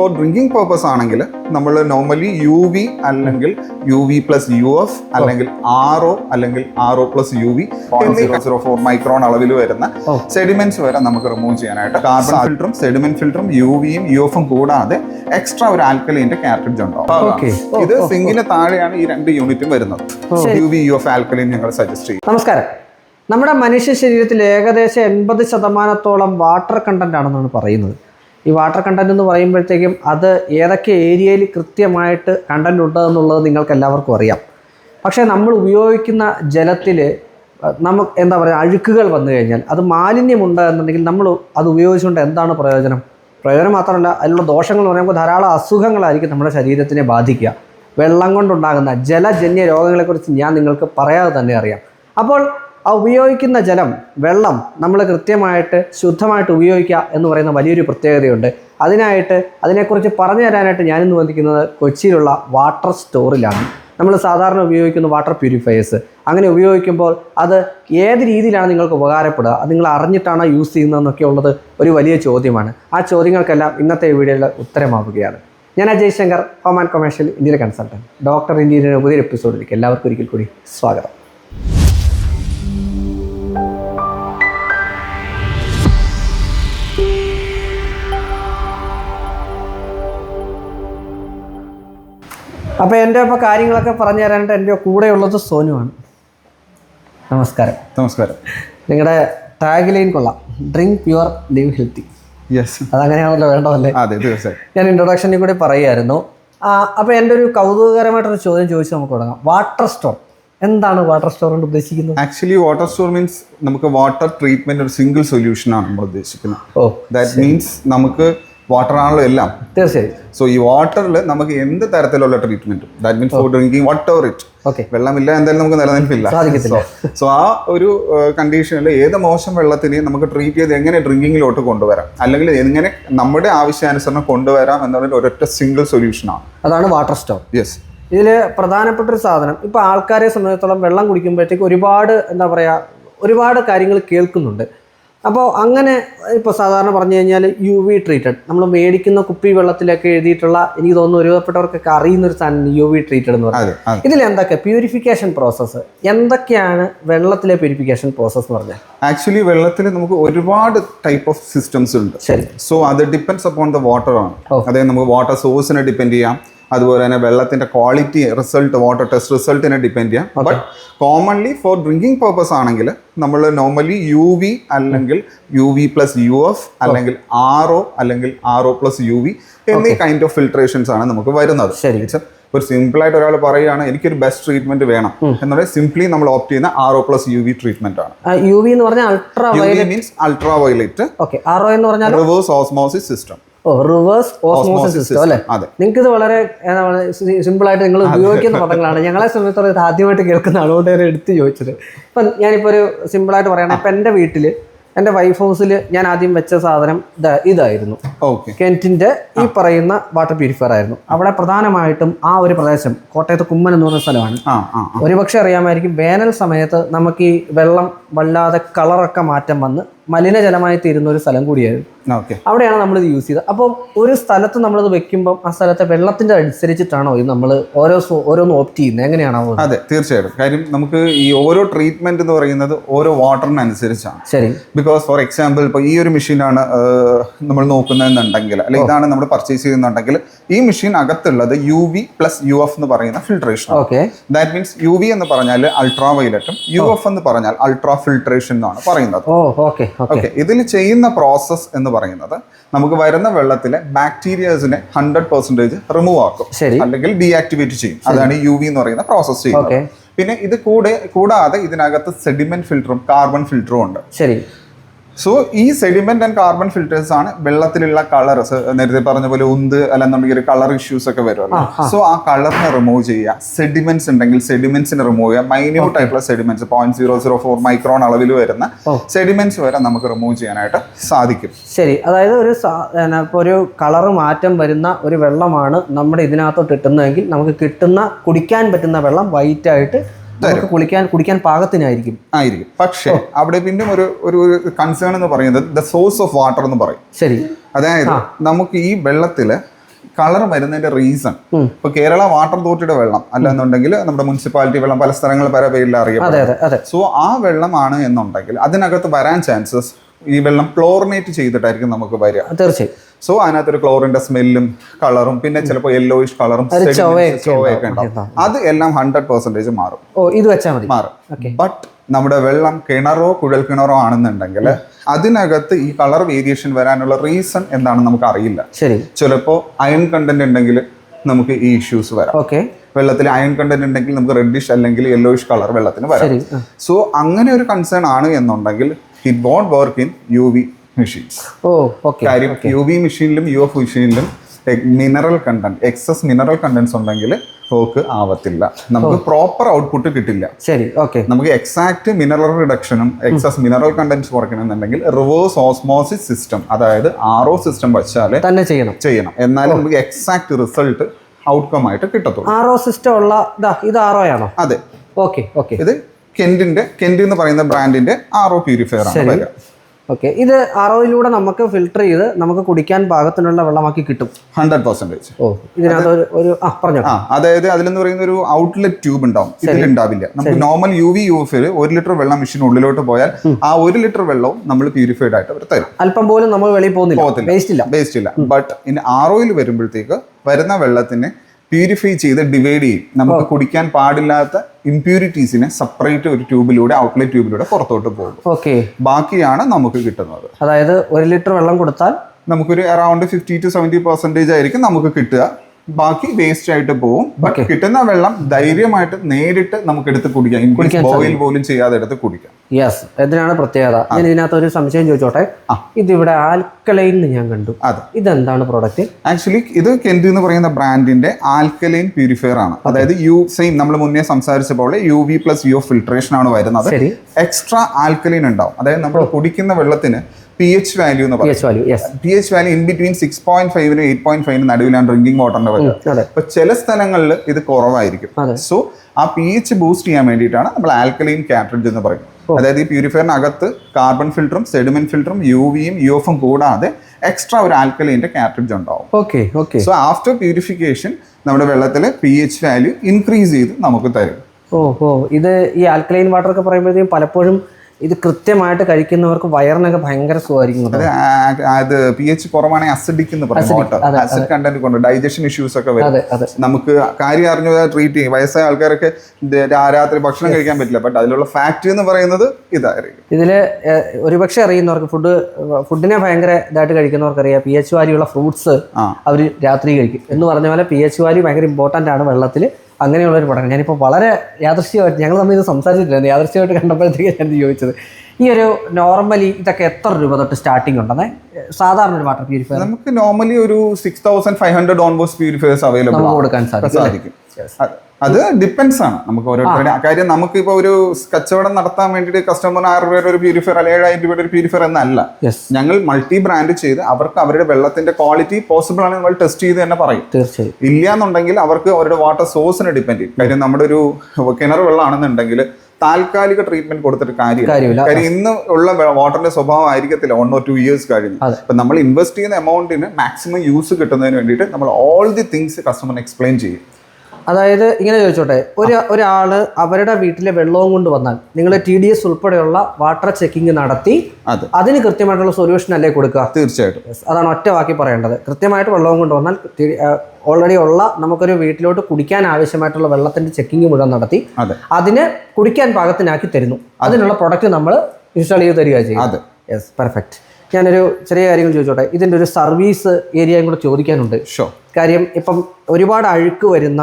Four drinking purpose ആണെങ്കിൽ നമ്മൾ normally U V അല്ലെങ്കിൽ U V plus U F അല്ലെങ്കിൽ ആർ ഒ അല്ലെങ്കിൽ R O plus U V zero four micron അളവിൽ വരുന്ന സെഡിമെന്റ്സ് വരെ നമുക്ക് റിമൂവ് ചെയ്യാനായിട്ട് കാർബൺ ഫിൽറ്ററും സെഡിമെന്റ് ഫിൽറ്ററും യു വിയും യു എഫും കൂടാതെ എക്സ്ട്രാ ഒരു ആൽക്കലിന്റെ കാറ്റഡ്ജ് ഉണ്ടാവും. ഇത് സിങ്കിന് താഴെയാണ് ഈ രണ്ട് യൂണിറ്റും വരുന്നത്. U V U F alkaline ഞങ്ങൾ സജസ്റ്റ് ചെയ്യും. നമസ്കാരം. നമ്മുടെ മനുഷ്യ ശരീരത്തിൽ ഏകദേശം എൺപത് ശതമാനത്തോളം വാട്ടർ കണ്ടന്റ് ആണെന്നാണ് പറയുന്നത്. ഈ വാട്ടർ കണ്ടന്റ് എന്ന് പറയുമ്പോഴത്തേക്കും അത് ഏതൊക്കെ ഏരിയയിൽ കൃത്യമായിട്ട് കണ്ടന്റ് ഉണ്ട് എന്നുള്ളത് നിങ്ങൾക്ക് എല്ലാവർക്കും അറിയാം. പക്ഷേ നമ്മൾ ഉപയോഗിക്കുന്ന ജലത്തിൽ നമുക്ക് എന്താ പറയുക അഴുക്കുകൾ വന്നു കഴിഞ്ഞാൽ അത് മാലിന്യമുണ്ട് എന്നുണ്ടെങ്കിൽ നമ്മൾ അത് ഉപയോഗിച്ചുകൊണ്ട് എന്താണ് പ്രയോജനം? പ്രയോജനം മാത്രമല്ല അതിലുള്ള ദോഷങ്ങൾ എന്ന് പറയുമ്പോൾ ധാരാളം അസുഖങ്ങളായിരിക്കും നമ്മുടെ ശരീരത്തിനെ ബാധിക്കുക. വെള്ളം കൊണ്ടുണ്ടാകുന്ന ജലജന്യ രോഗങ്ങളെക്കുറിച്ച് ഞാൻ നിങ്ങൾക്ക് പറയാതെ തന്നെ അറിയാം. അപ്പോൾ ആ ഉപയോഗിക്കുന്ന ജലം വെള്ളം നമ്മൾ കൃത്യമായിട്ട് ശുദ്ധമായിട്ട് ഉപയോഗിക്കുക എന്ന് പറയുന്ന വലിയൊരു പ്രത്യേകതയുണ്ട്. അതിനായിട്ട് അതിനെക്കുറിച്ച് പറഞ്ഞു തരാനായിട്ട് ഞാനിന്ന് വന്നിരിക്കുന്നത് കൊച്ചിയിലുള്ള വാട്ടർ സ്റ്റോറിലാണ്. നമ്മൾ സാധാരണ ഉപയോഗിക്കുന്ന വാട്ടർ പ്യൂരിഫയേഴ്സ്. അങ്ങനെ ഉപയോഗിക്കുമ്പോൾ അത് ഏത് രീതിയിലാണ് നിങ്ങൾക്ക് ഉപകാരപ്പെടുക? അത് നിങ്ങൾ അറിഞ്ഞിട്ടാണോ യൂസ് ചെയ്യുന്നതെന്നൊക്കെ ഉള്ളത് ഒരു വലിയ ചോദ്യമാണ്. ആ ചോദ്യങ്ങൾക്കെല്ലാം ഇന്നത്തെ വീഡിയോയിൽ ഉത്തരമാവുകയാണ്. ഞാൻ Ajay Shankar home and commercial ഇന്ത്യയിലെ കൺസൾട്ടന്റ് ഡോക്ടർ ഇന്ത്യയുടെ പുതിയൊരു എപ്പിസോഡിലേക്ക് എല്ലാവർക്കും ഒരിക്കൽ കൂടി സ്വാഗതം. അപ്പോൾ എന്റെ ഇപ്പോൾ കാര്യങ്ങളൊക്കെ പറഞ്ഞു തരാനായിട്ട് എന്റെ കൂടെയുള്ളത് സോനുവാണ് നമസ്കാരം. നമസ്കാരം. നിങ്ങളുടെ ടാഗ് ലൈൻ കൊള്ളാം. Drink pure live healthy yes അതങ്ങനെയാണല്ലോ വേണ്ടതല്ലേ? അതെ തീർച്ചയായും ഞാൻ ഇൻട്രൊഡക്ഷനിൽ കൂടി പറയുമായിരുന്നു അപ്പോൾ എന്റെ ഒരു കൗതുകകരമായിട്ടൊരു ചോദ്യം ചോദിച്ച് നമുക്ക് തുടങ്ങാം. വാട്ടർ സ്റ്റോർ എന്താണ് വാട്ടർ സ്റ്റോർ കൊണ്ട് ഉദ്ദേശിക്കുന്നത്? ആക്ച്വലി വാട്ടർ സ്റ്റോർ മീൻസ് നമുക്ക് വാട്ടർ ട്രീറ്റ്മെന്റ് ഒരു സിംഗിൾ സൊല്യൂഷൻ ആണ് നമ്മൾ ഉദ്ദേശിക്കുന്നത്. ഓ ദാറ്റ് മീൻസ് നമുക്ക് വാട്ടർ ആണല്ലോ എല്ലാം. തീർച്ചയായും. സോ ഈ വാട്ടറിൽ നമുക്ക് എന്ത് തരത്തിലുള്ള treatment that means for drinking whatever it okay വെള്ളമില്ല എന്തായാലും നമുക്ക് നിലനിൽപ്പില്ല. സോ ആ ഒരു കണ്ടീഷനിൽ ഏത് മോശം വെള്ളത്തിനെയും നമുക്ക് ട്രീറ്റ് ചെയ്ത് എങ്ങനെ ഡ്രിങ്കിങ്ങിലോട്ട് കൊണ്ടുവരാം? അല്ലെങ്കിൽ എങ്ങനെ നമ്മുടെ ആവശ്യാനുസരണം കൊണ്ടുവരാം എന്നുള്ള ഒരൊറ്റ സിംഗിൾ സൊല്യൂഷനാണ് അതാണ് വാട്ടർ സ്റ്റോർ യെസ് ഇതിൽ പ്രധാനപ്പെട്ട ഒരു സാധനം ഇപ്പോൾ ആൾക്കാരെ സംബന്ധിച്ചിടത്തോളം വെള്ളം കുടിക്കുമ്പോഴത്തേക്ക് ഒരുപാട് എന്താ പറയുക ഒരുപാട് കാര്യങ്ങൾ കേൾക്കുന്നുണ്ട്. അപ്പോൾ അങ്ങനെ ഇപ്പോൾ സാധാരണ പറഞ്ഞു കഴിഞ്ഞാൽ യു വി ട്രീറ്റഡ് നമ്മൾ മേടിക്കുന്ന കുപ്പി വെള്ളത്തിലൊക്കെ എഴുതിയിട്ടുള്ള എനിക്ക് തോന്നുന്നു ഒരുവിധപ്പെട്ടവർക്കൊക്കെ അറിയുന്ന ഒരു സാധനം യു വി ട്രീറ്റഡ് എന്ന് പറയുന്നത് ഇതിൽ എന്തൊക്കെ? പ്യൂരിഫിക്കേഷൻ പ്രോസസ്സ് എന്തൊക്കെയാണ് വെള്ളത്തിലെ പ്യൂരിഫിക്കേഷൻ പ്രോസസ്സ് എന്ന് പറഞ്ഞാൽ ആക്ച്വലി വെള്ളത്തിൽ നമുക്ക് ഒരുപാട് ടൈപ്പ് ഓഫ് സിസ്റ്റംസ് ഉണ്ട്. ശരി. സോ അത് ഡിപ്പെൻസ് അപ്പോൺ ദ വാട്ടർ ആണ്. അതായത് നമുക്ക് വാട്ടർ സോഴ്സിനെ ഡിപ്പെൻഡ് ചെയ്യാം. അതുപോലെ തന്നെ വെള്ളത്തിന്റെ ക്വാളിറ്റി റിസൾട്ട് വാട്ടർ ടെസ്റ്റ് റിസൾട്ടിനെ ഡിപ്പെൻഡ് ചെയ്യാം. But commonly for drinking purpose ആണെങ്കിൽ നമ്മൾ നോർമലി യു വി അല്ലെങ്കിൽ U V plus U F അല്ലെങ്കിൽ ആർ ഒ അല്ലെങ്കിൽ R O plus U V എന്നീ കൈൻഡ് ഓഫ് ഫിൽട്രേഷൻസ് ആണ് നമുക്ക് വരുന്നത്. ശരി. ഒരു സിമ്പിൾ ആയിട്ട് ഒരാൾ പറയുകയാണ് എനിക്കൊരു ബെസ്റ്റ് ട്രീറ്റ്മെന്റ് വേണം. എന്നുള്ളത് സിംപ്ലി നമ്മൾ ഓപ്റ്റ് ചെയ്യുന്ന R O plus U V treatment ആണ്. യു വി എന്ന് പറഞ്ഞാൽ ultra violet means ultra violet എന്ന് പറഞ്ഞാൽ reverse osmosis system reverse osmosis അല്ലേ? നിങ്ങൾക്ക് ഇത് വളരെ സിമ്പിൾ ആയിട്ട് നിങ്ങൾ ഉപയോഗിക്കുന്ന പദങ്ങളാണ്. ഞങ്ങളെ സംബന്ധിച്ചിടത്തോളം ഇത് ആദ്യമായിട്ട് കേൾക്കുന്ന അതുകൊണ്ട് ഞാൻ എടുത്ത് ചോദിച്ചത്. ഇപ്പം ഞാനിപ്പോൾ ഒരു സിമ്പിൾ ആയിട്ട് പറയണം. ഇപ്പം എന്റെ വീട്ടിൽ എന്റെ വൈഫ് ഹൗസിൽ ഞാൻ ആദ്യം വെച്ച സാധനം ഇതായിരുന്നു. കെന്റിന്റെ ഈ പറയുന്ന വാട്ടർ പ്യൂരിഫയർ ആയിരുന്നു. അവിടെ പ്രധാനമായിട്ടും ആ ഒരു പ്രദേശം കോട്ടയത്ത് കുമ്മൻ എന്ന് പറയുന്ന സ്ഥലമാണ്. ഒരുപക്ഷെ അറിയാമായിരിക്കും വേനൽ സമയത്ത് നമുക്ക് ഈ വെള്ളം വല്ലാതെ കളറൊക്കെ മാറ്റം വന്ന് മലിനജലമായി തീരുന്ന ഒരു സ്ഥലം കൂടിയായിരുന്നു. അവിടെയാണ് നമ്മൾ ഇത് യൂസ് ചെയ്തത്. അപ്പോൾ ഒരു സ്ഥലത്ത് നമ്മളത് വെക്കുമ്പോൾ ആ സ്ഥലത്തെ വെള്ളത്തിന്റെ അനുസരിച്ചിട്ടാണോ ഇത് നമ്മൾ ഓരോ ഓരോന്ന് ഓപ്റ്റ് ചെയ്യുന്നത്? എങ്ങനെയാണോ അത്? തീർച്ചയായിട്ടും. കാര്യം നമുക്ക് ഈ ഓരോ ട്രീറ്റ്മെന്റ് എന്ന് പറയുന്നത് ഓരോ വാട്ടറിനനുസരിച്ചാണ് ശരി. ബിക്കോസ് ഫോർ എക്സാമ്പിൾ ഇപ്പോൾ ഈ ഒരു മെഷീനാണ് നമ്മൾ നോക്കുന്നതെന്നുണ്ടെങ്കിൽ അല്ലെ ഇതാണ് നമ്മൾ പർച്ചേസ് ചെയ്യുന്നുണ്ടെങ്കിൽ ഈ machine അകത്തുള്ളത് U V plus U F എന്ന് പറയുന്ന filtration okay. That means U V എന്ന് പറഞ്ഞാൽ അൾട്രാ വയലറ്റും യു എഫ് എന്ന് പറഞ്ഞാൽ അൾട്രാ ഫിൽട്രേഷൻ എന്നാണ് പറയുന്നത്. Oh okay. ഓക്കെ. ഇതിൽ ചെയ്യുന്ന പ്രോസസ് എന്ന് പറയുന്നത് നമുക്ക് വരുന്ന വെള്ളത്തിലെ ബാക്ടീരിയസിനെ ഹൺഡ്രഡ് പെർസെന്റേജ് റിമൂവ് ആക്കും അല്ലെങ്കിൽ ഡീആക്ടിവേറ്റ് ചെയ്യും. അതാണ് യു വി എന്ന് പറയുന്ന പ്രോസസ്സ് ചെയ്യുന്നത്. പിന്നെ ഇത് കൂടെ കൂടാതെ ഇതിനകത്ത് സെഡിമെന്റ് ഫിൽറ്ററും കാർബൺ ഫിൽറ്ററും ഉണ്ട്. ശരി. സോ ഈ സെഡിമെന്റ് ആൻഡ് കാർബൺ ഫിൽറ്റേഴ്സ് ആണ് വെള്ളത്തിലുള്ള കളർസ് നേരത്തെ പറഞ്ഞ പോലെ ഉന്ത് അല്ലെന്നുണ്ടെങ്കിൽ ഒരു കളർ ഇഷ്യൂസ് ഒക്കെ വരുമല്ലോ. സോ ആ. കളറിനെ റിമൂവ് ചെയ്യുക. സെഡിമെന്റ്സ് ഉണ്ടെങ്കിൽ സെഡിമെന്റ്സിനെ റിമൂവ് ചെയ്യുക. മൈന്യൂട്ട് ആയിട്ടുള്ള sediments point zero zero four micron അളവിൽ വരുന്ന സെഡിമെന്റ്സ് വരെ നമുക്ക് റിമൂവ് ചെയ്യാനായിട്ട് സാധിക്കും. ശരി. അതായത് ഒരു ഒരു കളർ മാറ്റം വരുന്ന ഒരു വെള്ളമാണ് നമ്മുടെ ഇതിനകത്തോട്ട് കിട്ടുന്നതെങ്കിൽ നമുക്ക് കിട്ടുന്ന കുടിക്കാൻ പറ്റുന്ന വെള്ളം വൈറ്റ് ആയിട്ട് നമുക്ക് കുളിക്കാൻ കുടിക്കാൻ പാകത്തിനായിരിക്കും. ആയിരിക്കും. പക്ഷേ അവിടെ പിന്നെ ഒരു ഒരു കൺസേൺ എന്ന് പറയുന്നത് ദ സോഴ്സ് ഓഫ് വാട്ടർ എന്ന് പറയും. ശരി. അതായത് നമുക്ക് ഈ വെള്ളത്തിൽ കളർ വരുന്നതിന്റെ റീസൺ ഇപ്പൊ കേരള വാട്ടർ അതോറിറ്റിയുടെ വെള്ളം അല്ലെന്നുണ്ടെങ്കിൽ നമ്മുടെ മുനിസിപ്പാലിറ്റി വെള്ളം പല സ്ഥലങ്ങളിൽ പല പേരിൽ അറിയപ്പെടും. സോ ആ വെള്ളമാണ് എന്നുണ്ടെങ്കിൽ അതിനകത്ത് വരാൻ ചാൻസസ് ഈ വെള്ളം ക്ലോറിനേറ്റ് ചെയ്തിട്ടായിരിക്കും നമുക്ക് വരിക. തീർച്ചയായും. സോ അതിനകത്തൊരു ക്ലോറിന്റെ സ്മെല്ലും കളറും പിന്നെ ചിലപ്പോൾ യെല്ലോയിഷ് കളറും ചോവയൊക്കെ ഉണ്ടാവും. അത് എല്ലാം ഹൺഡ്രഡ് പെർസെന്റേജ് മാറും. ഓ ഇത് വെച്ചാൽ മതി. മാറും. ബട്ട് നമ്മുടെ വെള്ളം കിണറോ കുഴൽ കിണറോ ആണെന്നുണ്ടെങ്കിൽ അതിനകത്ത് ഈ കളർ വേരിയേഷൻ വരാനുള്ള റീസൺ എന്താണെന്ന് നമുക്ക് അറിയില്ല. ശരി. ചിലപ്പോൾ അയൺ കണ്ടന്റ് ഉണ്ടെങ്കിൽ നമുക്ക് ഈ ഇഷ്യൂസ് വരാം. ഓക്കെ വെള്ളത്തിൽ അയൺ കണ്ടന്റ് ഉണ്ടെങ്കിൽ നമുക്ക് റെഡിഷ് അല്ലെങ്കിൽ യെല്ലോയിഷ് കളർ വെള്ളത്തിന് വരാം. സോ അങ്ങനെ ഒരു കൺസേൺ ആണ് എന്നുണ്ടെങ്കിൽ it won't work in U V machines കാര്യം യു വി മെഷീനിലും U F മെഷീനിലും mineral content excess mineral contents ഉണ്ടെങ്കിൽ വർക്ക് ആവത്തില്ല. നമുക്ക് പ്രോപ്പർ ഔട്ട്പുട്ട് കിട്ടില്ല. ശരി ഓക്കെ നമുക്ക് എക്സാക്ട് മിനറൽ റിഡക്ഷനും എക്സസ് മിനറൽ കണ്ടന്റ്സ് കുറയ്ക്കണമെന്നുണ്ടെങ്കിൽ റിവേഴ്സ് ഓസ്മോസിസ് സിസ്റ്റം അതായത് ആർ ഒ സിസ്റ്റം വെച്ചാൽ തന്നെ ചെയ്യണം. ചെയ്യണം. എന്നാലും നമുക്ക് എക്സാക്ട് റിസൾട്ട് ഔട്ട്കം ആയിട്ട് കിട്ടത്തുള്ളൂ. ആർ ഒ സിസ്റ്റം ഉള്ള ഇത് ആർ ഒ ആണോ അതെ. ഓക്കെ ഓക്കെ ഇത് കെന്റിന്റെ കെന്റ് എന്ന് പറയുന്ന ബ്രാൻഡിന്റെ ആർ ഒ പ്യൂരിഫയർ ആണ് വരിക. ഓക്കെ ഇത് അറോയിലൂടെ നമുക്ക് ഫിൽട്ടർ ചെയ്ത് നമുക്ക് കുടിക്കാൻ പാകത്തിനുള്ള വെള്ളമാക്കി കിട്ടും. ഹൺഡ്രഡ് പെർസെന്റേജ് ഓ ഇതിനകത്ത് ഒരു ഒരു ആ പറഞ്ഞോ. ആ അതായത് അതിലെന്ന് പറയുന്ന ഒരു ഔട്ട്ലെറ്റ് ട്യൂബ് ഉണ്ടാവും ഇതിൽ ഉണ്ടാവില്ല നമുക്ക് നോർമൽ യു വി യു എഫിൽ ഒരു ലിറ്റർ വെള്ളം മെഷീൻ ഉള്ളിലോട്ട് പോയാൽ ആ ഒരു ലിറ്റർ വെള്ളവും നമ്മൾ പ്യൂരിഫൈഡ് ആയിട്ട് അവർ തരും. അല്പം പോലും നമ്മൾ വെളിയിൽ പോകുന്നില്ല. വേസ്റ്റ് ഇല്ല. വേസ്റ്റ് ഇല്ല. ബട്ട് ഇനി ആർ ഒയിൽ വരുമ്പോഴത്തേക്ക് വരുന്ന വെള്ളത്തിനെ പ്യൂരിഫൈ ചെയ്ത് ഡിവൈഡ് ചെയ്യും. നമുക്ക് കുടിക്കാൻ പാടില്ലാത്ത ഇംപ്യൂരിറ്റീസിനെ സെപ്പറേറ്റ് ഒരു ട്യൂബിലൂടെ ഔട്ട്ലെറ്റ് ട്യൂബിലൂടെ പുറത്തോട്ട് പോകും. ഓക്കെ ബാക്കിയാണ് നമുക്ക് കിട്ടുന്നത്. അതായത് ഒരു ലിറ്റർ വെള്ളം കൊടുത്താൽ നമുക്കൊരു around fifty to seventy percentage ആയിരിക്കും നമുക്ക് കിട്ടുക. ബാക്കി വേസ്റ്റ് ആയിട്ട് പോകും ബട്ട് കിട്ടുന്ന വെള്ളം ധൈര്യമായിട്ട് നേരിട്ട് നമുക്ക് എടുത്ത് കുടിക്കാം. ബോയിൽ പോലും ചെയ്യാതെ എടുത്ത് കുടിക്കാം. യെസ് എന്തിനാണ് പ്രത്യേകത? ഞാൻ ഇതിനകത്ത് ഒരു സംശയം ചോദിച്ചോട്ടെ? ഇതിവിടെ ആൽക്കലൈൻ ഞാൻ കണ്ടു. അതെ. ഇതെന്താണ് പ്രോഡക്റ്റ് ആക്ച്വലി ഇത് കെൻഡി എന്ന് പറയുന്ന ബ്രാൻഡിന്റെ ആൽക്കലൈൻ പ്യൂരിഫയർ ആണ്. അതായത് യു സെയിം നമ്മൾ മുന്നേ സംസാരിച്ച പോലെ U V plus U filtration ആണ് വരുന്നത്. എക്സ്ട്രാ ആൽക്കലൈൻ ഉണ്ടാവും. അതായത് നമ്മൾ കുടിക്കുന്ന വെള്ളത്തിന് പി എച്ച് വാല്യൂ എന്ന് പറയുന്നത് പറയും. P H value in between six point ഫൈവിനും eight point ഫൈവിനും നടുവിലാണ് ഡ്രിങ്കിങ് വാട്ടറിന്റെ വരുന്നത് അപ്പൊ ചില സ്ഥലങ്ങളിൽ ഇത് കുറവായിരിക്കും. സോ ആ പി എച്ച് ബൂസ്റ്റ് ചെയ്യാൻ വേണ്ടിയിട്ടാണ് നമ്മൾ ആൽക്കലൈൻ കാറ്ററിഡ്ജ് എന്ന് പറയുന്നത് അതായത് ഈ പ്യൂരിഫയറിനകത്ത് കാർബൺ ഫിൽറ്ററും സെഡിമെന്റ് ഫിൽറ്ററും യു വിയും യു എഫും കൂടാതെ എക്സ്ട്രാ ഒരു ആൽക്കലൈന്റെ കാറ്ററിഡ്ജ് ഉണ്ടാവും. Okay okay so after purification നമ്മുടെ വെള്ളത്തിൽ പി എച്ച് വാല്യൂ ഇൻക്രീസ് ചെയ്ത് നമുക്ക് തരും. ഓ ഓ ഇത് ഈ ആൽക്കലൈൻ വാട്ടർ ഒക്കെ പറയുമ്പോഴത്തേക്കും പലപ്പോഴും ഇത് കൃത്യമായിട്ട് കഴിക്കുന്നവർക്ക് വയറിനൊക്കെ ഭയങ്കര സുഖമായിരിക്കും. അത് അത് പി എച്ച് കുറവാണെങ്കിൽ അസിഡിക് എന്ന് പറയും ആസിഡ് കണ്ടന്റ് കൊണ്ട് ഡൈജഷൻ ഇഷ്യൂസ് ഒക്കെ വരും. നമുക്ക് കാര്യം അറിഞ്ഞു ട്രീറ്റ് ചെയ്യും. വയസ്സായ ആൾക്കാരൊക്കെ രാത്രി ഭക്ഷണം കഴിക്കാൻ പറ്റില്ല. ബട്ട് അതിലുള്ള ഫാക്ട് എന്ന് പറയുന്നത് ഇതായിരിക്കും. ഇതിൽ ഒരുപക്ഷെ അറിയുന്നവർക്ക് ഫുഡ് ഫുഡിനെ ഭയങ്കര ഇതായിട്ട് കഴിക്കുന്നവർക്ക് അറിയാം പി എച്ച് വാരിയുള്ള ഫ്രൂട്ട്സ്. അവർ രാത്രി കഴിക്കും. എന്ന് പറഞ്ഞ പോലെ പി എച്ച് വാല്യൂ ഭയങ്കര ഇമ്പോർട്ടന്റ് ആണ് വെള്ളത്തിൽ അങ്ങനെയുള്ള ഒരു പഠനം. ഞാനിപ്പോൾ വളരെ യാദൃശ്യമായിട്ട് ഞങ്ങൾ തമ്മിൽ ഇത് സംസാരിച്ചിട്ടില്ലായിരുന്നു. യാദൃശ്യമായിട്ട് കണ്ടപ്പോഴത്തേക്ക് ഞാൻ ചോദിച്ചത് ഈ ഒരു നോർമലി ഇതൊക്കെ എത്ര രൂപ തൊട്ട് സ്റ്റാർട്ടിംഗ് ഉണ്ടെന്നേ? സാധാരണ ഒരു വാട്ടർ പ്യൂരിഫയർ നമുക്ക് നോർമലി ഒരു six thousand five hundred onwards purifiers available കൊടുക്കാൻ സാധിക്കും അത് ഡിപ്പെൻസ് ആണ്. നമുക്ക് ഓരോരുത്തരുടെ കാര്യം നമുക്ക് ഇപ്പൊ ഒരു കച്ചവടം നടത്താൻ വേണ്ടിയിട്ട് കസ്റ്റമറിന് ആറ് രൂപയുടെ ഒരു പ്യൂരിഫയർ അല്ലെങ്കിൽ ഏഴായിരം രൂപയുടെ ഒരു പ്യൂരിഫയർ എന്നല്ല. ഞങ്ങൾ മൾട്ടി ബ്രാൻഡ് ചെയ്ത് അവർക്ക് അവരുടെ വെള്ളത്തിന്റെ ക്വാളിറ്റി പോസിബിൾ ആണെങ്കിൽ നമ്മൾ ടെസ്റ്റ് ചെയ്ത് തന്നെ പറയും. തീർച്ചയായും. ഇല്ല എന്നുണ്ടെങ്കിൽ അവർക്ക് അവരുടെ വാട്ടർ സോഴ്സിനെ ഡിപ്പെൻഡ് ചെയ്യും. കാര്യം നമ്മുടെ ഒരു കിണർ വെള്ളമാണെന്നുണ്ടെങ്കിൽ താൽക്കാലിക ട്രീറ്റ്മെന്റ് കൊടുത്തിട്ട് കാര്യമില്ല. കാര്യം ഇന്ന് ഉള്ള വാട്ടറിന്റെ സ്വഭാവം ആയിരിക്കത്തില്ല. വൺ ഓർ ടു ഇയേഴ്സ് കഴിഞ്ഞ്. അപ്പൊ നമ്മൾ ഇൻവെസ്റ്റ് ചെയ്യുന്ന എമൗണ്ടിന് മാക്സിമം യൂസ് കിട്ടുന്നതിന് വേണ്ടിയിട്ട് നമ്മൾ ഓൾ ദി തിങ്സ് കസ്റ്റമറിന് എക്സ്പ്ലെയിൻ ചെയ്യും. അതായത് ഇങ്ങനെ ചോദിച്ചോട്ടെ ഒരു ഒരാൾ അവരുടെ വീട്ടിലെ വെള്ളവും കൊണ്ട് വന്നാൽ നിങ്ങൾ ടി ഡി എസ് ഉൾപ്പെടെയുള്ള വാട്ടർ ചെക്കിംഗ് നടത്തി അതെ. അതിന് കൃത്യമായിട്ടുള്ള സൊല്യൂഷൻ അല്ലേ കൊടുക്കുക? തീർച്ചയായിട്ടും. അതാണ് ഒറ്റ വാക്കി പറയേണ്ടത്. കൃത്യമായിട്ട് വെള്ളവും കൊണ്ട് വന്നാൽ ഓൾറെഡി ഉള്ള നമുക്കൊരു വീട്ടിലോട്ട് കുടിക്കാൻ ആവശ്യമായിട്ടുള്ള വെള്ളത്തിന്റെ ചെക്കിംഗ് മുഴുവൻ നടത്തി അതെ. അതിന് കുടിക്കാൻ പാകത്തിനാക്കി തരുന്നു. അതിനുള്ള പ്രൊഡക്റ്റ് നമ്മൾ ഇൻസ്റ്റാൾ ചെയ്ത് തരിക ചെയ്യും യെസ് പെർഫെക്റ്റ് ഞാനൊരു ചെറിയ കാര്യങ്ങൾ ചോദിച്ചോട്ടെ ഇതിന്റെ ഒരു സർവീസ് ഏരിയയും കൂടെ ചോദിക്കാനുണ്ട്. ഷോ കാര്യം ഇപ്പം ഒരുപാട് അഴുക്ക് വരുന്ന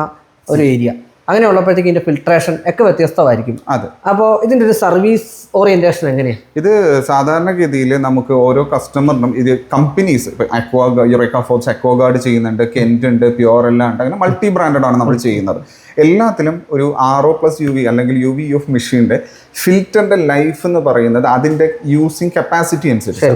ഒരു ഏരിയ അങ്ങനെ ഉള്ളപ്പോഴത്തേക്ക് ഇതിന്റെ ഫിൽട്രേഷൻ ഒക്കെ വ്യത്യസ്തമായിരിക്കും. അതെ. അപ്പോൾ ഇതിന്റെ ഒരു സർവീസ് ഓറിയന്റേഷൻ എങ്ങനെയാണ് ഇത് സാധാരണഗതിയിൽ നമുക്ക് ഓരോ കസ്റ്റമറിനും ഇത് companies Aqua Eureka Forbes Aquaguard ചെയ്യുന്നുണ്ട് കെന്റ് ഉണ്ട് പ്യോർ എല്ലാം ഉണ്ട് അങ്ങനെ മൾട്ടി ബ്രാൻഡഡ് ആണ് നമ്മൾ ചെയ്യുന്നത്. എല്ലാത്തിലും ഒരു R O plus U V അല്ലെങ്കിൽ യു വി ഓഫ് മെഷീന്റെ ഫിൽറ്ററിന്റെ ലൈഫ് എന്ന് പറയുന്നത് അതിന്റെ യൂസിങ് കപ്പാസിറ്റി അനുസരിച്ച്.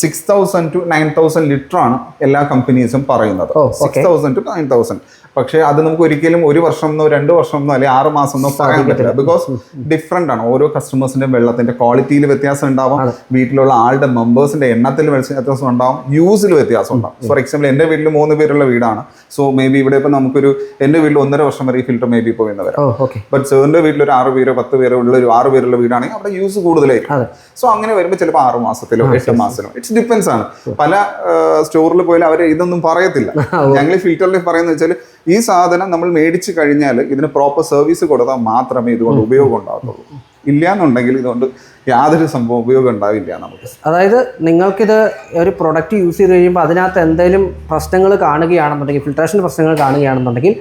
Six thousand to nine thousand litre ആണ് എല്ലാ കമ്പനീസും പറയുന്നത്. Six thousand to nine thousand പക്ഷേ അത് നമുക്ക് ഒരിക്കലും ഒരു വർഷം എന്നോ രണ്ട് വർഷം എന്നോ അല്ലെങ്കിൽ ആറ് മാസം എന്നോ പറയാൻ പറ്റില്ല ബിക്കോസ് ഡിഫറെന്റ് ആണ്. ഓരോ കസ്റ്റമേഴ്സിന്റെ വെള്ളത്തിന്റെ ക്വാളിറ്റിയിൽ വ്യത്യാസം ഉണ്ടാവും. വീട്ടിലുള്ള ആളുടെ മെമ്പേഴ്സിന്റെ എണ്ണത്തിൽ വ്യത്യാസം ഉണ്ടാവും. യൂസിൽ വ്യത്യാസം ഉണ്ടാവും. ഫോർ എക്സാമ്പിൾ എന്റെ വീട്ടിൽ മൂന്ന് പേരുള്ള വീടാണ്. സോ മേ ബി ഇവിടെ ഇപ്പം നമുക്കൊരു എന്റെ വീട്ടിൽ ഒന്നര വർഷം വരെ ഈ ഫിൽറ്റർ മേ ബി ഇപ്പോൾ വരാം. ബട്ട് സാറിന്റെ വീട്ടിൽ ഒരു ആറ് പേരോ പത്ത് പേരോ ഉള്ള ഒരു ആറ് പേരുള്ള വീടാണെങ്കിൽ അവിടെ യൂസ് കൂടുതലായിരിക്കും. സോ അങ്ങനെ വരുമ്പോൾ ചിലപ്പോൾ ആറ് മാസത്തിലോ എട്ട് മാസത്തിലോ. ഇറ്റ്സ് ഡിപ്പെൻസ് ആണ്. പല സ്റ്റോറിൽ പോയാലും അവർ ഇതൊന്നും പറയത്തില്ല. ഞങ്ങൾ ഫിൽറ്ററിൽ പറയുന്നത് വെച്ചാൽ ഈ സാധനം നമ്മൾ മേടിച്ചു കഴിഞ്ഞാൽ ഇതിന് പ്രോപ്പർ സർവീസ് കൊടുത്താൽ മാത്രമേ ഇതുകൊണ്ട് ഉപയോഗം ഉണ്ടാകത്തുള്ളൂ. ഇല്ല എന്നുണ്ടെങ്കിൽ ഇതുകൊണ്ട് യാതൊരു സംഭവം ഉപയോഗം ഉണ്ടാവില്ല നമുക്ക്. അതായത് നിങ്ങൾക്കിത് ഒരു പ്രൊഡക്റ്റ് യൂസ് ചെയ്ത് കഴിയുമ്പോൾ അതിനകത്ത് എന്തെങ്കിലും പ്രശ്നങ്ങൾ കാണുകയാണെന്നുണ്ടെങ്കിൽ ഫിൽട്രേഷൻ പ്രശ്നങ്ങൾ കാണുകയാണെന്നുണ്ടെങ്കിൽ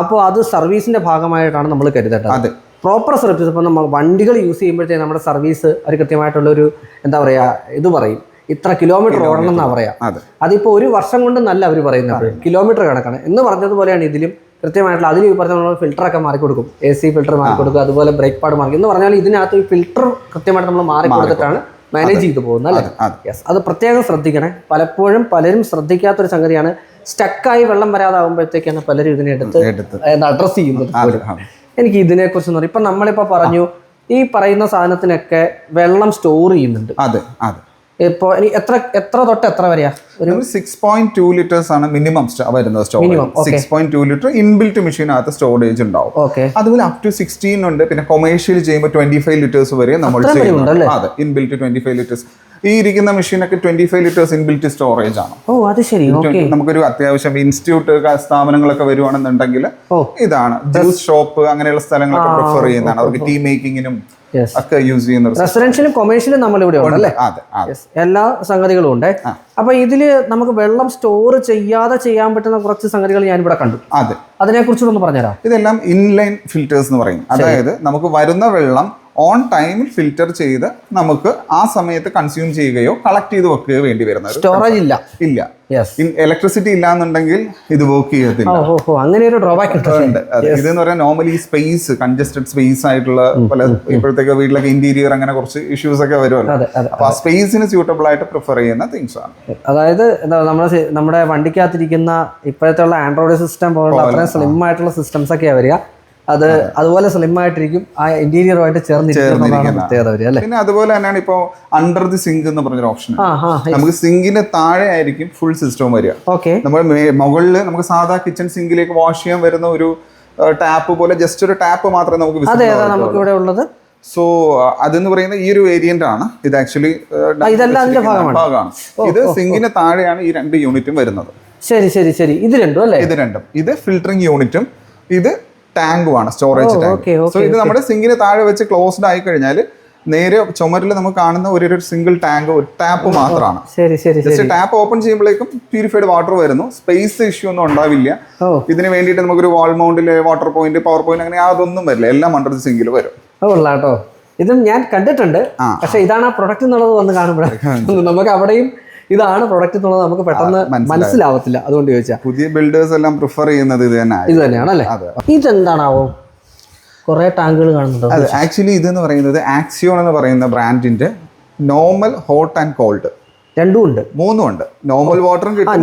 അപ്പോൾ അത് സർവീസിന്റെ ഭാഗമായിട്ടാണ് നമ്മൾ കരുതേണ്ടത്. അതെ. പ്രോപ്പർ സർവീസ് ഇപ്പോൾ നമ്മൾ വണ്ടികൾ യൂസ് ചെയ്യുമ്പോഴത്തേക്ക് നമ്മുടെ സർവീസ് ഒരു കൃത്യമായിട്ടുള്ളൊരു എന്താ പറയുക ഇത് പറയും. ഇത്ര കിലോമീറ്റർ ഓടണം എന്നാണ് പറയാം. അതെ. അതിപ്പോൾ ഒരു വർഷം കൊണ്ട് നല്ല അവർ പറയുന്നത്. കിലോമീറ്റർ കണക്കാണ്. എന്ന് പറഞ്ഞതുപോലെയാണ് ഇതിലും കൃത്യമായിട്ടുള്ള അതിൽ ഈ പറഞ്ഞ നമ്മൾ ഫിൽറ്ററൊക്കെ മാറി കൊടുക്കും. എ സി ഫിൽറ്റർ മാറി കൊടുക്കും അതുപോലെ ബ്രേക്ക് പാഡ് മാറി. എന്ന് പറഞ്ഞാൽ ഇതിനകത്ത് ഫിൽറ്റർ കൃത്യമായിട്ട് നമ്മൾ മാറി കൊടുത്തിട്ടാണ് മാനേജ് ചെയ്തു പോകുന്നത് അല്ലേ? യെസ് അത് പ്രത്യേകം ശ്രദ്ധിക്കണേ. പലപ്പോഴും പലരും ശ്രദ്ധിക്കാത്തൊരു സംഗതിയാണ് സ്റ്റക്കായി വെള്ളം വരാതാകുമ്പോഴത്തേക്കാണ് പലരും ഇതിനെ എടുത്ത് എടുത്ത്. അഡ്രസ് ചെയ്യുന്നത് എനിക്ക് ഇതിനെക്കുറിച്ച് എന്ന് പറയും ഇപ്പം നമ്മളിപ്പോൾ പറഞ്ഞു ഈ പറയുന്ന സാധനത്തിനൊക്കെ വെള്ളം സ്റ്റോർ ചെയ്യുന്നുണ്ട്. അതെ അതെ. ഇപ്പോൾ എത്ര എത്ര തൊട്ട് എത്ര വരെയാ? ഒരു സിക്സ് പോയിന്റ് ടു ലിറ്റേഴ്സ് ആണ് മിനിമം വരുന്നത് storage. Six point two litre inbuilt മെഷീനകത്ത് storage ഉണ്ടാവും. അതുപോലെ അപ് ടു സിക്സ്റ്റീൻ ഉണ്ട്. പിന്നെ കൊമേഴ്ഷ്യൽ ചെയ്യുമ്പോൾ ട്വന്റി ഫൈവ് ലിറ്റേഴ്സ് വരെ നമ്മൾ ചെയ്യുന്നുണ്ട്? അതെ ഇൻബിൽറ്റ് ട്വന്റി ഫൈവ് ലിറ്റേഴ്സ് ഈ ഇരിക്കുന്ന മെഷീനൊക്കെ twenty five litres inbuilt storage ആണ്. ഓ അത് ശരി. നമുക്കൊരു അത്യാവശ്യം ഇൻസ്റ്റിറ്റ്യൂട്ട് സ്ഥാപനങ്ങളൊക്കെ വരുവാണെന്നുണ്ടെങ്കിൽ ഇതാണ്. ജ്യൂസ് ഷോപ്പ് അങ്ങനെയുള്ള സ്ഥലങ്ങളൊക്കെ പ്രിഫർ ചെയ്യുന്നതാണ്. അവർക്ക് ടീ മേക്കിങ്ങിനും ഒക്കെ യൂസ് ചെയ്യുന്ന റെസിഡൻഷ്യലും കൊമേഴ്ഷ്യലും നമ്മളിവിടെ ഉണ്ട്. അല്ലേ അതെ. അതെ എല്ലാ സംഗതികളും ഉണ്ട്. അപ്പൊ ഇതിൽ നമുക്ക് വെള്ളം സ്റ്റോർ ചെയ്യാതെ ചെയ്യാൻ പറ്റുന്ന കുറച്ച് സംഗതികൾ ഞാൻ ഇവിടെ കണ്ടു. അതെ. അതിനെ കുറിച്ചൊന്ന് പറഞ്ഞുതരാം ഇതെല്ലാം ഇൻലൈൻ ഫിൽറ്റേഴ്സ് എന്ന് പറയും. അതായത് നമുക്ക് വരുന്ന വെള്ളം ഓൺ ടൈമിൽ ഫിൽറ്റർ ചെയ്ത് നമുക്ക് ആ സമയത്ത് കൺസ്യൂം ചെയ്യുകയോ കളക്ട് ചെയ്ത് വെക്കുകയോ വേണ്ടി വരുന്നത് സ്റ്റോറേജ് ഇല്ല. ഇല്ല. ഇലക്ട്രിസിറ്റി ഇല്ലാന്നുണ്ടെങ്കിൽ ഇത് വർക്ക് ചെയ്യത്തില്ല. അങ്ങനെ ഒരു ഡ്രോബാക്ക് ഉണ്ട്. ഇത്. ഇതെന്ന് പറയാൻ നോർമലി സ്പേസ് കൺജസ്റ്റഡ് സ്പേസ് ആയിട്ടുള്ള പല ഇപ്പോഴത്തേക്ക് വീട്ടിലൊക്കെ ഇന്റീരിയർ അങ്ങനെ കുറച്ച് ഇഷ്യൂസ് ഒക്കെ വരുമല്ലോ. അപ്പൊ ആ സ്പേസിന് സ്യൂട്ടബിൾ ആയിട്ട് പ്രിഫർ ചെയ്യുന്ന തിങ്സ് ആണ്. അതായത് നമ്മുടെ നമ്മുടെ വണ്ടിക്കകത്തിരിക്കുന്ന ഇപ്പോഴത്തെ ഉള്ള ആൻഡ്രോയിഡ് സിസ്റ്റം പോലുള്ള അത്രയും സ്ലിം ആയിട്ടുള്ള സിസ്റ്റംസ് ഒക്കെയാണ് വരിക. അത് അതുപോലെ സ്ലിം ആയിട്ടിരിക്കും ആ ഇന്റീരിയറുമായിട്ട് ചേർന്നിരിക്കുന്നതാണ് പ്രത്യേകത വരിക അല്ലേ? പിന്നെ അതുപോലെ തന്നെയാണ് ഇപ്പോൾ അണ്ടർ ദി സിങ്ക് എന്ന് പറഞ്ഞൊരു ഓപ്ഷൻ നമുക്ക് സിങ്കിന്റെ താഴെ ആയിരിക്കും ഫുൾ സിസ്റ്റം വരിക. ഓക്കെ നമ്മൾ മുകളിൽ നമുക്ക് സാധാ കിച്ചൺ സിങ്കിലേക്ക് വാഷ് ചെയ്യാൻ വരുന്ന ഒരു ടാപ്പ് പോലെ ജസ്റ്റ് ഒരു ടാപ്പ് മാത്രമേ നമുക്ക് അതെ നമുക്ക് ഇവിടെ ഉള്ളത് സോ അതെന്ന് പറയുന്ന ഈ ഒരു വേരിയന്റ് ആണ്. ഇത് ആക്ച്വലി. ഭാഗമാണ്. ഇത് സിങ്കിന് താഴെയാണ് ഈ രണ്ട് യൂണിറ്റും വരുന്നത്. ശരി ശരി ശരി. ഇത് രണ്ടും അല്ലേ? ഇത് രണ്ടും. ഇത് ഫിൽറ്ററിംഗ് യൂണിറ്റും ഇത് ടാങ്കുമാണ് സ്റ്റോറേജ് ടാങ്ക്. സോ ഇത് നമ്മുടെ സിങ്കിന് താഴെ വെച്ച് ക്ലോസ്ഡ് ആയി കഴിഞ്ഞാൽ നേരെ ചുമരിൽ നമുക്ക് കാണുന്ന ഒരു ഒരു സിംഗിൾ ടാങ്ക് ഒരു ടാപ്പ് മാത്രമാണ് ജസ്റ്റ് ടാപ്പ് ഓപ്പൺ ചെയ്യുമ്പോഴേക്കും പ്യൂരിഫൈഡ് വാട്ടർ വരുന്നു. സ്പേസ് ഇഷ്യൂ ഒന്നും ഉണ്ടാവില്ല. ഇതിന് വേണ്ടിയിട്ട് നമുക്കൊരു വാൾ മൗണ്ടിൽ വാട്ടർ പോയിന്റ് പവർ പോയിന്റ് അങ്ങനെ അതൊന്നും വരില്ല. എല്ലാം അണ്ടർ ദി സിങ്കിൽ വരും. ഇതും ഞാൻ കണ്ടിട്ടുണ്ട്. പക്ഷെ ഇതാണ് ആ പ്രൊഡക്റ്റ് എന്നുള്ളത് വന്ന് കാണുമ്പോഴാണ്. നമുക്ക് അവിടെയും ഇതാണ് പ്രൊഡക്റ്റ് എന്നുള്ളത് നമുക്ക് പെട്ടെന്ന്. മനസ്സിലാവത്തില്ല. അതുകൊണ്ട് ചോദിച്ചാൽ പുതിയ ബിൽഡേഴ്സ് എല്ലാം പ്രിഫർ ചെയ്യുന്നത് ഇത് തന്നെ ഇത് തന്നെയാണല്ലേ. ഇതെന്താണാവോ? കുറെ ടാങ്കുകൾ കാണുന്നുണ്ട്. അതെ ആക്ച്വലി ഇതെന്ന് പറയുന്നത് ആക്സിയോൺ എന്ന് പറയുന്ന ബ്രാൻഡിന്റെ നോർമൽ ഹോട്ട് ആൻഡ് കോൾഡ് രണ്ടും ഉണ്ട്. മൂന്നും ഉണ്ട്. നോർമൽ വാട്ടറും കിട്ടും.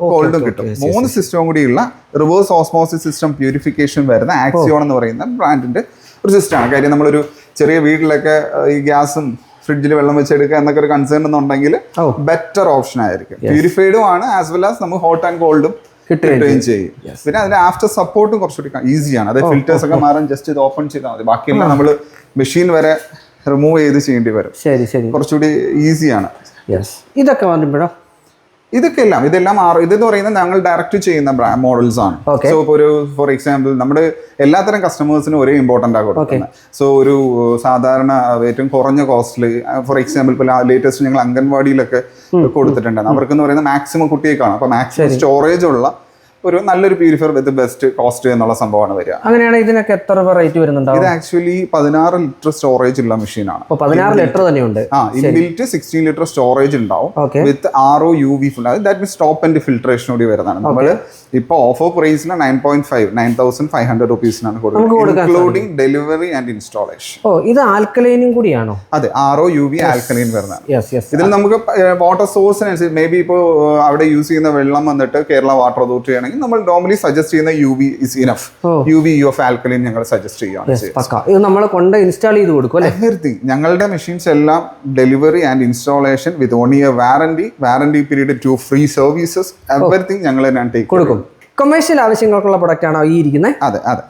കോൾഡും കിട്ടും. മൂന്ന് സിസ്റ്റവും കൂടിയുള്ള റിവേഴ്സ് ഓസ്മോസിസ് സിസ്റ്റം പ്യൂരിഫിക്കേഷൻ വരുന്ന ആക്സിയോൺ എന്ന് പറയുന്ന ബ്രാൻഡിന്റെ ഒരു സിസ്റ്റമാണ് കാര്യം നമ്മളൊരു ചെറിയ വീട്ടിലൊക്കെ ഈ ഗ്യാസും ഫ്രിഡ്ജിൽ വെള്ളം വെച്ചെടുക്കുക എന്നൊക്കെ ഒരു കൺസേൺ എന്നുണ്ടെങ്കിൽ. ബെറ്റർ ഓപ്ഷൻ ആയിരിക്കും. പ്യൂരിഫൈഡും ആണ് ആസ് വെൽ ആസ് നമുക്ക് ഹോട്ട് ആൻഡ് കോൾഡും കിട്ടുകയും ചെയ്യും. പിന്നെ അതിന്റെ ആഫ്റ്റർ സപ്പോർട്ടും കുറച്ചുകൂടി ഈസിയാണ് അതായത് ഫിൽറ്റേഴ്സ് ഒക്കെ മാറാൻ ജസ്റ്റ് ഇത് ഓപ്പൺ ചെയ്താൽ മതി. ബാക്കിയെല്ലാം നമ്മൾ മെഷീൻ വരെ റിമൂവ് ചെയ്ത് ചെയ്യേണ്ടി വരും. ശരി ശരി. കുറച്ചുകൂടി ഈസിയാണ് ഇതൊക്കെ വരുമ്പോഴോ ഇതൊക്കെ എല്ലാം ഇതെല്ലാം ഇതെന്ന് പറയുന്നത് ഞങ്ങൾ ഡയറക്റ്റ് ചെയ്യുന്ന മോഡൽസ് ആണ്. സോ ഇപ്പോൾ ഒരു ഫോർ എക്സാമ്പിൾ നമ്മുടെ എല്ലാത്തരം കസ്റ്റമേഴ്സിനും ഒരേ ഇമ്പോർട്ടന്റ് ആ കൊടുക്കുന്നത്. സോ ഒരു സാധാരണ ഏറ്റവും കുറഞ്ഞ കോസ്റ്റിൽ ഫോർ എക്സാമ്പിൾ ഇപ്പോൾ ലേറ്റസ്റ്റ് ഞങ്ങൾ അംഗൻവാടിയിലൊക്കെ കൊടുത്തിട്ടുണ്ടായിരുന്നു അവർക്ക് എന്ന് പറയുന്നത് മാക്സിമം കുട്ടിയെ കാണാം അപ്പോൾ മാക്സിമം സ്റ്റോറേജ് ഉള്ള ഒരു നല്ലൊരു പ്യൂരിഫയർ വിത്ത് ബെസ്റ്റ് കോസ്റ്റ് എന്നുള്ള സംഭവമാണ് വരിക. അങ്ങനെയാണ് ഇതിനൊക്കെ എത്ര രൂപ റേറ്റ് വരുന്നുണ്ടാവും? ഇത് ആക്ച്വലി പതിനാറ് ലിറ്റർ സ്റ്റോറേജ് ഉള്ള മെഷീനാണ് പതിനാറ് ലിറ്റർ തന്നെയുണ്ട്. ആ ഇൻബിൽറ്റ് സിക്സ്റ്റീൻ ലിറ്റർ സ്റ്റോറേജ് ഉണ്ടാവും. With R O U V full that means top and filtration കൂടി വരുന്നതാണ്. നമ്മൾ ഇപ്പൊ ഓഫർ പ്രൈസിൽ nine point five nine thousand five hundred റുപ്പീസിനാണ് കൊടുക്കുന്നത്. ഇൻക്ലൂഡിംഗ് ഡെലിവറി ആൻഡ് ഇൻസ്റ്റാളേഷൻ ഓ ഇത് ആൽക്കലൈനും കൂടിയാണോ? അതെ R O U V alkaline വരുന്നതാണ്. ഇതിൽ നമുക്ക് വാട്ടർ സോഴ്സിനനുസരിച്ച് മേ ബി ഇപ്പോൾ അവിടെ യൂസ് ചെയ്യുന്ന വെള്ളം വന്നിട്ട് കേരള വാട്ടർ അതോറിറ്റി ആണെങ്കിൽ നമ്മൾ നോർമലി സജസ്റ്റ് ചെയ്യുന്ന U V is enough. U V U of alkaline ഞങ്ങൾ സജസ്റ്റ് ചെയ്യുകയാണ് ഇത് നമ്മൾ കൊണ്ട് ഇൻസ്റ്റാൾ ചെയ്ത് കൊടുക്കും എവറിത്തിങ് ഞങ്ങളുടെ മെഷീൻസ് എല്ലാം delivery and installation with one year warranty warranty period two free services everything ഞങ്ങൾ ഞാൻ ടേക്ക് കൊടുക്കും. കൊമേഴ്ഷ്യൽ ആവശ്യങ്ങൾക്കുള്ള പ്രൊഡക്റ്റ് ആണോ ഈ ഇരിക്കുന്നത് അതെ അതെ.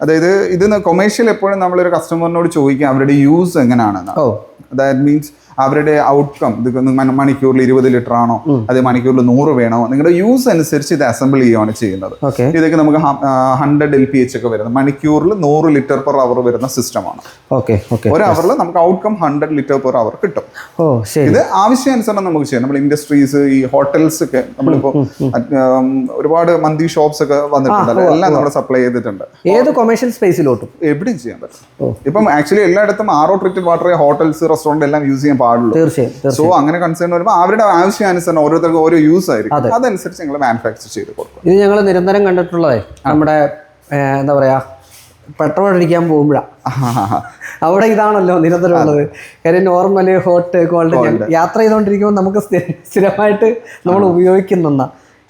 അതായത് ഇത് കൊമേഴ്ഷ്യൽ എപ്പോഴും നമ്മളൊരു കസ്റ്റമറിനോട് ചോദിക്കാം അവരുടെ യൂസ് എങ്ങനെയാണെന്ന് ദാറ്റ് മീൻസ് അവരുടെ ഔട്ട്കം ഇത് മണിക്കൂറിൽ ഇരുപത് ലിറ്റർ ആണോ? അത് മണിക്കൂറിൽ നൂറ് വേണോ? നിങ്ങളുടെ യൂസ് അനുസരിച്ച് ഇത് അസംബിൾ ചെയ്യുകയാണ് ചെയ്യുന്നത്. ഇതൊക്കെ നമുക്ക് ഹൺഡ്രഡ് എൽ പി എച്ച് ഒക്കെ വരുന്നത്. മണിക്കൂറിൽ നൂറ് ലിറ്റർ പെർ അവർ വരുന്ന സിസ്റ്റമാണ് ഒരു അവറിൽ നമുക്ക് outcome hundred litre per hour കിട്ടും. ഇത് ആവശ്യാനുസരണം നമുക്ക് ചെയ്യാം. നമ്മൾ ഇൻഡസ്ട്രീസ് ഈ ഹോട്ടൽസ് ഒക്കെ നമ്മളിപ്പോ ഒരുപാട് മന്തി ഷോപ്സ് ഒക്കെ വന്നിട്ടുണ്ടല്ലോ എല്ലാം നമ്മൾ സപ്ലൈ ചെയ്തിട്ടുണ്ട്. ഏത് കൊമേഴ്ഷ്യൽ സ്പേസിലോട്ടും എവിടെയും ചെയ്യാൻ പറ്റും. ഇപ്പം ആക്ച്വലി എല്ലായിടത്തും RO treated water hotels restaurant എല്ലാം യൂസ് ചെയ്യാൻ പാടുള്ളൂ. തീർച്ചയായും സോ അങ്ങനെ കൺസേൺ വരുമ്പോൾ അവരുടെ ആവശ്യാനുസരണം ഓരോരുത്തർക്ക് ഓരോ യൂസ് ആയിരിക്കും. അതനുസരിച്ച് ഞങ്ങൾ മാനുഫാക്ചർ ചെയ്ത് കൊടുക്കും. ഇത് ഞങ്ങൾ നിരന്തരം കണ്ടിട്ടുള്ളതേ നമ്മുടെ എന്താ പറയാ പെട്രോൾ അടിക്കാൻ പോകുമ്പോഴാണ് അവിടെ ഇതാണല്ലോ നിരന്തരം ഉള്ളത് കാര്യം നോർമൽ ഹോട്ട് കോൾഡ് യാത്ര ചെയ്തുകൊണ്ടിരിക്കുമ്പോൾ നമുക്ക് സ്ഥിര- സ്ഥിരമായിട്ട് നമ്മൾ ഉപയോഗിക്കുന്ന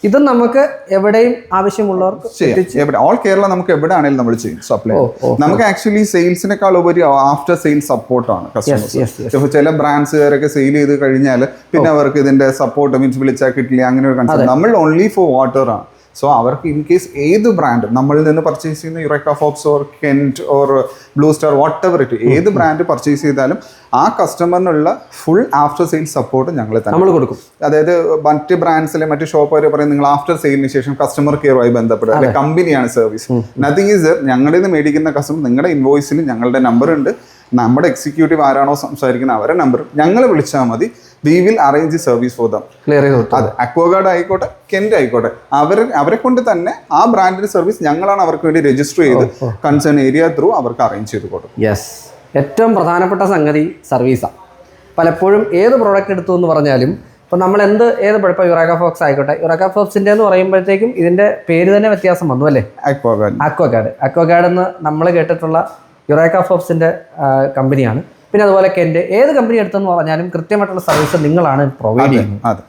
ഇത് നമുക്ക് എവിടെയും ആവശ്യമുള്ളവർക്ക് ചെയ്യാം ഓൾ കേരള നമുക്ക് എവിടെ ആണെങ്കിലും നമ്മൾ ചെയ്യും സപ്ലൈ നമുക്ക് ആക്ച്വലി സെയിൽസിനേക്കാൾ ഉപരി ആഫ്റ്റർ സെയിൽ സപ്പോർട്ടാണ് കസ്റ്റമേഴ്സ് ചില ബ്രാൻഡ്സുകാരൊക്കെ സെയിൽ ചെയ്ത് കഴിഞ്ഞാൽ പിന്നെ അവർക്ക് ഇതിന്റെ സപ്പോർട്ട് മീൻസ് വിളിച്ചാൽ കിട്ടില്ല അങ്ങനെ ഒരു കൺസെപ്റ്റ് നമ്മൾ ഓൺലി ഫോർ വാട്ടർ ആണ്. സോ അവർക്ക് ഇൻ കേസ് ഏത് ബ്രാൻഡ് നമ്മളിൽ നിന്ന് പർച്ചേസ് ചെയ്യുന്ന Eureka Forbes or Kent or Blue Star whatever it ഏത് ബ്രാൻഡ് പർച്ചേസ് ചെയ്താലും ആ കസ്റ്റമറിനുള്ള ഫുൾ ആഫ്റ്റർ സെയിൽ സപ്പോർട്ട് ഞങ്ങൾ തന്നെ നമ്മൾ കൊടുക്കും. അതായത് മറ്റ് ബ്രാൻഡ്സിലെ മറ്റ് ഷോപ്പുകാർ പറയും നിങ്ങൾ ആഫ്റ്റർ സെയിലിന് ശേഷം കസ്റ്റമർ കെയറുമായി ബന്ധപ്പെടുക. അല്ലെങ്കിൽ കമ്പനിയാണ് സർവീസ് നത്തിങ് ഈസ് ഞങ്ങളിൽ നിന്ന് മേടിക്കുന്ന കസ്റ്റമർ നിങ്ങളുടെ ഇൻവോയ്സിൽ ഞങ്ങളുടെ നമ്പർ ഉണ്ട്. നമ്മുടെ എക്സിക്യൂട്ടീവ് ആരാണോ സംസാരിക്കുന്നത് അവരുടെ നമ്പർ ഞങ്ങൾ വിളിച്ചാൽ മതി. We will arrange service for them clear ചെയ്ത് അതെ അക്വഗാർഡ് ആയിക്കോട്ടെ കെന്റ് ആയിക്കോട്ടെ അവർ അവരെ കൊണ്ട് തന്നെ ആ ബ്രാൻഡിന്റെ സർവീസ് ഞങ്ങളാണ് അവർക്ക് വേണ്ടി രജിസ്റ്റർ ചെയ്ത് കൺസേൺ ഏരിയ ത്രൂ അവർക്ക് അറേഞ്ച് ചെയ്ത് കൊടുക്കും. യെസ് ഏറ്റവും പ്രധാനപ്പെട്ട സംഗതി സർവീസാണ് പലപ്പോഴും ഏത് പ്രോഡക്റ്റ് എടുത്തു എന്ന് പറഞ്ഞാലും ഇപ്പോൾ നമ്മൾ എന്ത് ഏത് ഇപ്പോൾ യുറാക്ക ഫോക്സ് ആയിക്കോട്ടെ. യുറാക്ക ഫോക്സിന്റെ എന്ന് പറയുമ്പോഴത്തേക്കും ഇതിന്റെ പേര് തന്നെ വ്യത്യാസം വന്നു അല്ലേ? അക്വഗാർഡ് അക്വഗാർഡ് അക്വഗാർഡ് എന്ന് നമ്മൾ കേട്ടിട്ടുള്ള യുറാക ഫോക്സിന്റെ കമ്പനിയാണ് പിന്നെ അതുപോലെ എന്റെ ഏത് കമ്പനി എടുത്തെന്ന് പറഞ്ഞാലും കൃത്യമായിട്ടുള്ള സർവീസ് നിങ്ങളാണ് പ്രൊവൈഡ് ചെയ്യുന്നത്. അതെ.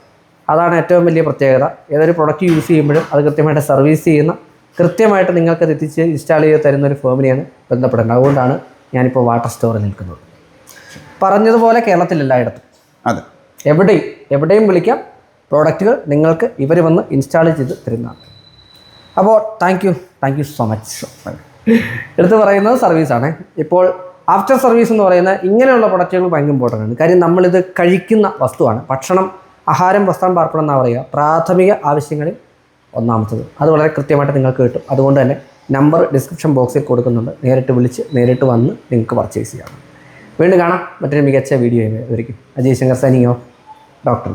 അതാണ് ഏറ്റവും വലിയ പ്രത്യേകത. ഏതൊരു പ്രൊഡക്റ്റ് യൂസ് ചെയ്യുമ്പോഴും അത് കൃത്യമായിട്ട് സർവീസ് ചെയ്യുന്ന കൃത്യമായിട്ട് നിങ്ങൾക്ക് അത് എത്തിച്ച് ഇൻസ്റ്റാൾ ചെയ്ത് തരുന്ന ഒരു ഫേമിനെയാണ് ബന്ധപ്പെടേണ്ടത്. അതുകൊണ്ടാണ് ഞാനിപ്പോൾ വാട്ടർ സ്റ്റോറിൽ നിൽക്കുന്നത്. പറഞ്ഞതുപോലെ കേരളത്തിൽ എല്ലായിടത്തും. അതെ. എവിടെയും എവിടെയും വിളിക്കാം. പ്രോഡക്റ്റുകൾ നിങ്ങൾക്ക് ഇവർ വന്ന് ഇൻസ്റ്റാൾ ചെയ്ത് തരുന്നതാണ്. അപ്പോൾ thank you thank you so much എടുത്തു പറയുന്നത് സർവീസാണ് ഇപ്പോൾ ആഫ്റ്റർ സർവീസ് എന്ന് പറയുന്ന ഇങ്ങനെയുള്ള പ്രൊഡക്റ്റുകൾ ഭയങ്കര ഇമ്പോർട്ടന്റ് ആണ്. കാര്യം നമ്മളിത് കഴിക്കുന്ന വസ്തുവാണ്. ഭക്ഷണം ആഹാരം വസ്ത്രം പാർപ്പിടം എന്നാണ് പറയുക. പ്രാഥമിക ആവശ്യങ്ങളിൽ ഒന്നാമത്തത്. അത് വളരെ കൃത്യമായിട്ട് നിങ്ങൾക്ക് കിട്ടും. അതുകൊണ്ട് തന്നെ നമ്പർ ഡിസ്ക്രിപ്ഷൻ ബോക്സിൽ കൊടുക്കുന്നുണ്ട്. നേരിട്ട് വിളിച്ച് നേരിട്ട് വന്ന് നിങ്ങൾക്ക് പർച്ചേസ് ചെയ്യാം വീണ്ടും കാണാം. മറ്റൊരു മികച്ച വീഡിയോ ആയിരിക്കും Ajay Shankar signing off. Doctor